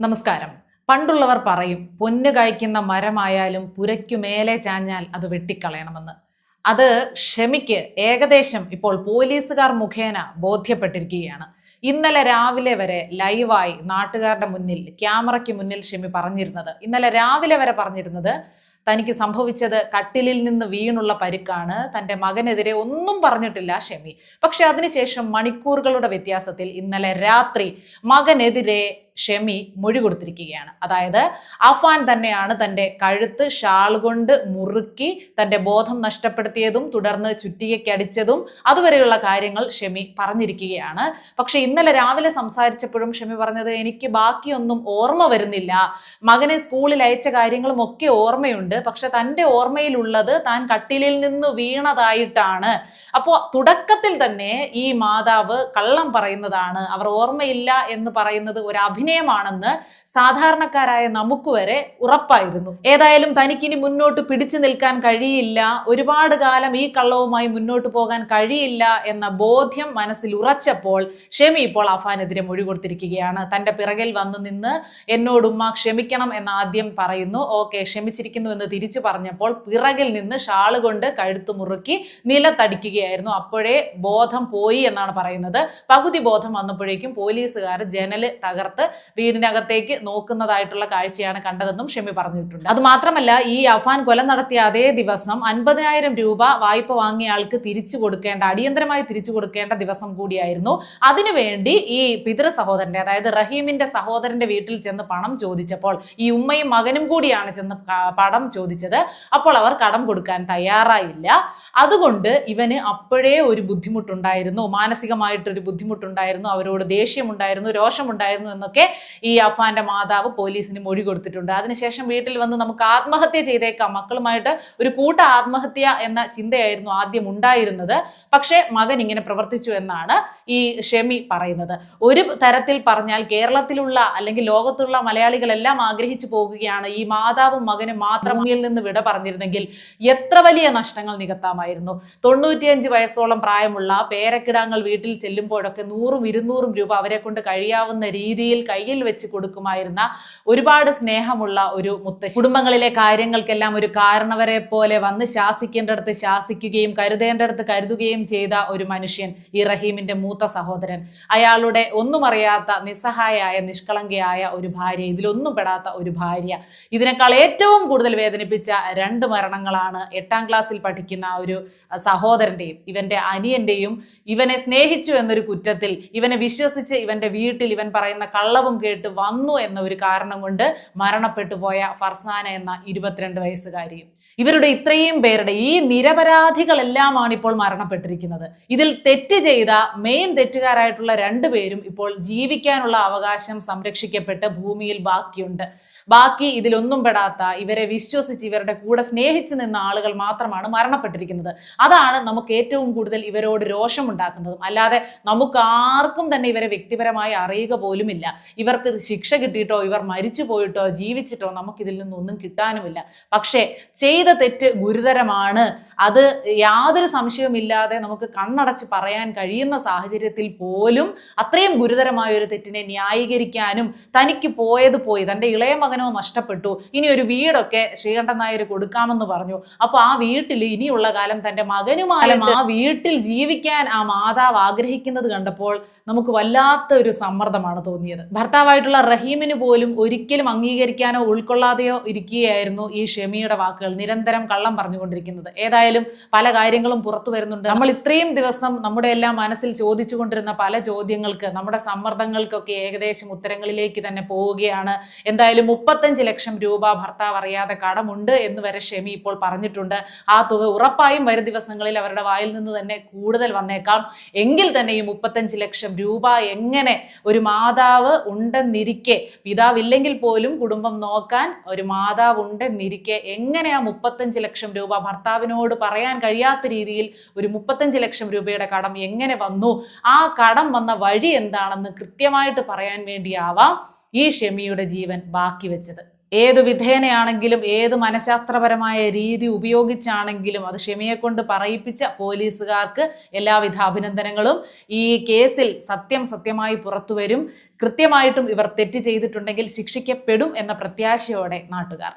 നമസ്കാരം. പണ്ടുള്ളവർ പറയും പൊന്ന് കായ്ക്കുന്ന മരമായാലും പുരയ്ക്കു മേലെ ചാഞ്ഞാൽ അത് വെട്ടിക്കളയണമെന്ന്. അത് ഷമിക്ക് ഏകദേശം ഇപ്പോൾ പോലീസുകാർ മുഖേന ബോധ്യപ്പെട്ടിരിക്കുകയാണ്. ഇന്നലെ രാവിലെ വരെ ലൈവായി നാട്ടുകാരുടെ മുന്നിൽ ക്യാമറയ്ക്ക് മുന്നിൽ ഷെമി പറഞ്ഞിരുന്നത്. ഇന്നലെ രാവിലെ വരെ പറഞ്ഞിരുന്നത് തനിക്ക് സംഭവിച്ചത് കട്ടിലിൽ നിന്ന് വീണുള്ള പരുക്കാണ്. തന്റെ മകനെതിരെ ഒന്നും പറഞ്ഞിട്ടില്ല ഷെമി പക്ഷെ അതിനുശേഷം മണിക്കൂറുകളുടെ വ്യത്യാസത്തിൽ ഇന്നലെ രാത്രി മകനെതിരെ ഷെമി മൊഴി കൊടുത്തിരിക്കുകയാണ്. അതായത് അഫാൻ തന്നെയാണ് തന്റെ കഴുത്ത് ഷാൾ കൊണ്ട് മുറുക്കി തന്റെ ബോധം നഷ്ടപ്പെടുത്തിയതും തുടർന്ന് ചുറ്റികയ്ക്കടിച്ചതും അതുവരെയുള്ള കാര്യങ്ങൾ ഷെമി പറഞ്ഞിരിക്കുകയാണ്. പക്ഷെ ഇന്നലെ രാവിലെ സംസാരിച്ചപ്പോഴും ഷെമി പറഞ്ഞത് എനിക്ക് ബാക്കിയൊന്നും ഓർമ്മ വരുന്നില്ല. മകനെ സ്കൂളിൽ അയച്ച കാര്യങ്ങളും ഒക്കെ ഓർമ്മയുണ്ട്. പക്ഷെ തന്റെ ഓർമ്മയിലുള്ളത് താൻ കട്ടിലിൽ നിന്ന് വീണതായിട്ടാണ്. അപ്പോൾ തുടക്കത്തിൽ തന്നെ ഈ മാതാവ് കള്ളം പറയുന്നതാണ്. അവർ ഓർമ്മയില്ല എന്ന് പറയുന്നത് ഒരു അഭിനയമാണെന്ന് സാധാരണക്കാരായ നമുക്ക് വരെ ഉറപ്പായിരുന്നു. ഏതായാലും തനിക്കിനി മുന്നോട്ട് പിടിച്ചു നിൽക്കാൻ കഴിയില്ല. ഒരുപാട് കാലം ഈ കള്ളവുമായി മുന്നോട്ട് പോകാൻ കഴിയില്ല എന്ന ബോധ്യം മനസ്സിൽ ഉറച്ചപ്പോൾ ഷെമി ഇപ്പോൾ അഫാനെതിരെ മൊഴി കൊടുത്തിരിക്കുകയാണ്. തന്റെ പിറകിൽ വന്നു നിന്ന് എന്നോട് ഉമ്മ ക്ഷമിക്കണം എന്ന് ആദ്യം പറയുന്നു. ഓക്കെ ക്ഷമിച്ചിരിക്കുന്നു എന്ന് തിരിച്ചു പറഞ്ഞപ്പോൾ പിറകിൽ നിന്ന് ഷാൾ കൊണ്ട് കഴുത്തു മുറുക്കി നിലത്തടിക്കുകയായിരുന്നു. അപ്പോഴേ ബോധം പോയി എന്നാണ് പറയുന്നത്. പകുതി ബോധം വന്നപ്പോഴേക്കും പോലീസുകാർ ജനൽ തകർത്ത് വീടിനകത്തേക്ക് നോക്കുന്നതായിട്ടുള്ള കാഴ്ചയാണ് കണ്ടതെന്നും ഷെമി പറഞ്ഞിട്ടുണ്ട്. അത് മാത്രമല്ല ഈ അഫാൻ കൊല നടത്തിയ അതേ ദിവസം അൻപതിനായിരം രൂപ വായ്പ വാങ്ങിയ ആൾക്ക് തിരിച്ചു കൊടുക്കേണ്ട അടിയന്തരമായി തിരിച്ചു കൊടുക്കേണ്ട ദിവസം കൂടിയായിരുന്നു. അതിനുവേണ്ടി ഈ പിതൃ സഹോദരന്റെ അതായത് റഹീമിന്റെ സഹോദരന്റെ വീട്ടിൽ ചെന്ന് പണം ചോദിച്ചപ്പോൾ ഈ ഉമ്മയും മകനും കൂടിയാണ് ചെന്ന് പണം ചോദിച്ചത്. അപ്പോൾ അവർ കടം കൊടുക്കാൻ തയ്യാറായില്ല. അതുകൊണ്ട് ഇവന് അപ്പോഴേ ഒരു ബുദ്ധിമുട്ടുണ്ടായിരുന്നു. മാനസികമായിട്ടൊരു ബുദ്ധിമുട്ടുണ്ടായിരുന്നു. അവരോട് ദേഷ്യമുണ്ടായിരുന്നു രോഷമുണ്ടായിരുന്നു എന്നൊക്കെ ഈ അഫാന്റെ മാതാവ് പോലീസിന് മൊഴി കൊടുത്തിട്ടുണ്ട്. അതിനുശേഷം വീട്ടിൽ വന്ന് നമുക്ക് ആത്മഹത്യ ചെയ്തേക്കാം. മക്കളുമായിട്ട് ഒരു കൂട്ട ആത്മഹത്യ എന്ന ചിന്തയായിരുന്നു ആദ്യം ഉണ്ടായിരുന്നത്. പക്ഷേ മകൻ ഇങ്ങനെ പ്രവർത്തിച്ചു എന്നാണ് ഈ ഷെമി പറയുന്നത്. ഒരു തരത്തിൽ പറഞ്ഞാൽ കേരളത്തിലുള്ള അല്ലെങ്കിൽ ലോകത്തുള്ള മലയാളികളെല്ലാം ആഗ്രഹിച്ചു പോകുകയാണ് ഈ മാതാവും മകനും മാത്രം നിന്ന് വിട പറഞ്ഞിരുന്നെങ്കിൽ എത്ര വലിയ നഷ്ടങ്ങൾ നികത്താമായിരുന്നു. തൊണ്ണൂറ്റിയഞ്ച് വയസ്സോളം പ്രായമുള്ള പേരക്കിടാങ്ങൾ വീട്ടിൽ ചെല്ലുമ്പോഴൊക്കെ നൂറും ഇരുന്നൂറും രൂപ അവരെ കൊണ്ട് കഴിയാവുന്ന രീതിയിൽ കയ്യിൽ വെച്ച് കൊടുക്കുമായിരുന്ന ഒരുപാട് സ്നേഹമുള്ള ഒരു മുത്തശ്ശി. കുടുംബങ്ങളിലെ കാര്യങ്ങൾക്കെല്ലാം ഒരു കാരണവരെ പോലെ വന്ന് ശാസിക്കേണ്ടടുത്ത് ശാസിക്കുകയും കരുതേണ്ടടുത്ത് കരുതുകയും ചെയ്ത ഒരു മനുഷ്യൻ ഈ റഹീമിന്റെ മൂത്ത സഹോദരൻ. അയാളുടെ ഒന്നും അറിയാത്ത നിസ്സഹായായ നിഷ്കളങ്കയായ ഒരു ഭാര്യ ഇതിലൊന്നും പെടാത്ത ഒരു ഭാര്യ. ഇതിനേക്കാൾ ഏറ്റവും കൂടുതൽ വേദനിപ്പിച്ച രണ്ട് മരണങ്ങളാണ് എട്ടാം ക്ലാസ്സിൽ പഠിക്കുന്ന ഒരു സഹോദരന്റെയും ഇവന്റെ അനിയന്റെയും. ഇവനെ സ്നേഹിച്ചു എന്നൊരു കുറ്റത്തിൽ ഇവനെ വിശ്വസിച്ച് ഇവന്റെ വീട്ടിൽ ഇവൻ പറയുന്ന കള്ളവും കേട്ട് വന്നു എന്ന ഒരു കാരണം കൊണ്ട് മരണപ്പെട്ടു പോയ ഫർസാന എന്ന ഇരുപത്തിരണ്ട് വയസ്സുകാരിയും ഇവരുടെ ഇത്രയും പേരുടെ ഈ നിരപരാധികളെല്ലാമാണ് ഇപ്പോൾ മരണപ്പെട്ടിരിക്കുന്നത്. ഇതിൽ തെറ്റ് ചെയ്ത മെയിൻ തെറ്റുകാരായിട്ടുള്ള രണ്ടുപേരും ഇപ്പോൾ ജീവിക്കാനുള്ള അവകാശം സംരക്ഷിക്കപ്പെട്ട് ഭൂമിയിൽ ബാക്കിയുണ്ട്. ബാക്കി ഇതിലൊന്നും പെടാത്ത ഇവരെ വിശ്വസിച്ച് ഇവരുടെ കൂടെ സ്നേഹിച്ചു നിന്ന ആളുകൾ മാത്രമാണ് മരണപ്പെട്ടിരിക്കുന്നത്. അതാണ് നമുക്ക് ഏറ്റവും കൂടുതൽ ഇവരോട് രോഷമുണ്ടാക്കുന്നതും. അല്ലാതെ നമുക്ക് ആർക്കും തന്നെ ഇവരെ വ്യക്തിപരമായി അറിയുക പോലുമില്ല. ഇവർക്ക് ശിക്ഷ കിട്ടിയിട്ടോ ഇവർ മരിച്ചു പോയിട്ടോ ജീവിച്ചിട്ടോ നമുക്കിതിൽ നിന്നൊന്നും കിട്ടാനുമില്ല. പക്ഷേ ചെയ്ത തെറ്റ് ഗുരുതരമാണ്. അത് യാതൊരു സംശയവുമില്ലാതെ നമുക്ക് കണ്ണടച്ച് പറയാൻ കഴിയുന്ന സാഹചര്യത്തിൽ പോലും അത്രയും ഗുരുതരമായ ഒരു തെറ്റിനെ ന്യായീകരിക്കാനും തനിക്ക് പോയത് പോയി തന്റെ ഇളയ മകനോ നഷ്ടപ്പെട്ടു. ഇനി ഒരു വീടൊക്കെ ശ്രീകണ്ഠൻ നായർ കൊടുക്കാമെന്ന് പറഞ്ഞു. അപ്പോൾ ആ വീട്ടിൽ ഇനിയുള്ള കാലം തന്റെ മകനുമായും ആ വീട്ടിൽ ജീവിക്കാൻ ആ മാതാവ് ആഗ്രഹിക്കുന്നത് കണ്ടപ്പോൾ നമുക്ക് വല്ലാത്ത ഒരു സമ്മർദ്ദമാണ് തോന്നിയത്. ഭർത്താവായിട്ടുള്ള റഹീമിന് പോലും ഒരിക്കലും അംഗീകരിക്കാനോ ഉൾക്കൊള്ളാതെയോ ഇരിക്കുകയായിരുന്നു ഈ ഷെമിയുടെ വാക്കുകൾ. നിരന്തരം കള്ളം പറഞ്ഞുകൊണ്ടിരിക്കുന്നത്. ഏതായാലും പല കാര്യങ്ങളും പുറത്തു വരുന്നുണ്ട്. നമ്മൾ ഇത്രയും ദിവസം നമ്മുടെ എല്ലാം മനസ്സിൽ ചോദിച്ചുകൊണ്ടിരുന്ന പല ചോദ്യങ്ങൾക്ക് നമ്മുടെ സമ്മർദ്ദങ്ങൾക്കൊക്കെ ഏകദേശം ഉത്തരങ്ങളിലേക്ക് തന്നെ പോവുകയാണ്. എന്തായാലും മുപ്പത്തഞ്ച് ലക്ഷം രൂപ ഭർത്താവ് അറിയാതെ കടമുണ്ട് എന്ന് വരെ ഷെമി ഇപ്പോൾ പറഞ്ഞിട്ടുണ്ട്. ആ തുക ഉറപ്പായും വരും ദിവസങ്ങളിൽ അവരുടെ വായിൽ നിന്ന് തന്നെ കൂടുതൽ വന്നേക്കാം. എങ്കിൽ തന്നെ ഈ മുപ്പത്തഞ്ച് ലക്ഷം രൂപ എങ്ങനെ ഒരു മാതാവ് ഉണ്ടെന്നിരിക്കെ. പിതാവില്ലെങ്കിൽ പോലും കുടുംബം നോക്കാൻ ഒരു മാതാവ് ഉണ്ടെന്നിരിക്കെ. എങ്ങനെ ആ മുപ്പത്തഞ്ച് ലക്ഷം രൂപ ഭർത്താവിനോട് പറയാൻ കഴിയാത്ത രീതിയിൽ ഒരു മുപ്പത്തഞ്ച് ലക്ഷം രൂപയുടെ കടം എങ്ങനെ വന്നു? ആ കടം വന്ന വഴി എന്താണെന്ന് കൃത്യമായിട്ട് പറയാൻ വേണ്ടിയാവാം ഈ ഷെമിയുടെ ജീവൻ ബാക്കി വെച്ചത്. ഏതു വിധേനയാണെങ്കിലും ഏത് മനഃശാസ്ത്രപരമായ രീതി ഉപയോഗിച്ചാണെങ്കിലും അത് ക്ഷമയെ കൊണ്ട് പറയിപ്പിച്ച പോലീസുകാർക്ക് എല്ലാവിധ അഭിനന്ദനങ്ങളും. ഈ കേസിൽ സത്യം സത്യമായി പുറത്തുവരും കൃത്യമായിട്ടും ഇവർ തെറ്റ് ചെയ്തിട്ടുണ്ടെങ്കിൽ ശിക്ഷിക്കപ്പെടും എന്ന പ്രത്യാശയോടെ നാട്ടുകാർ.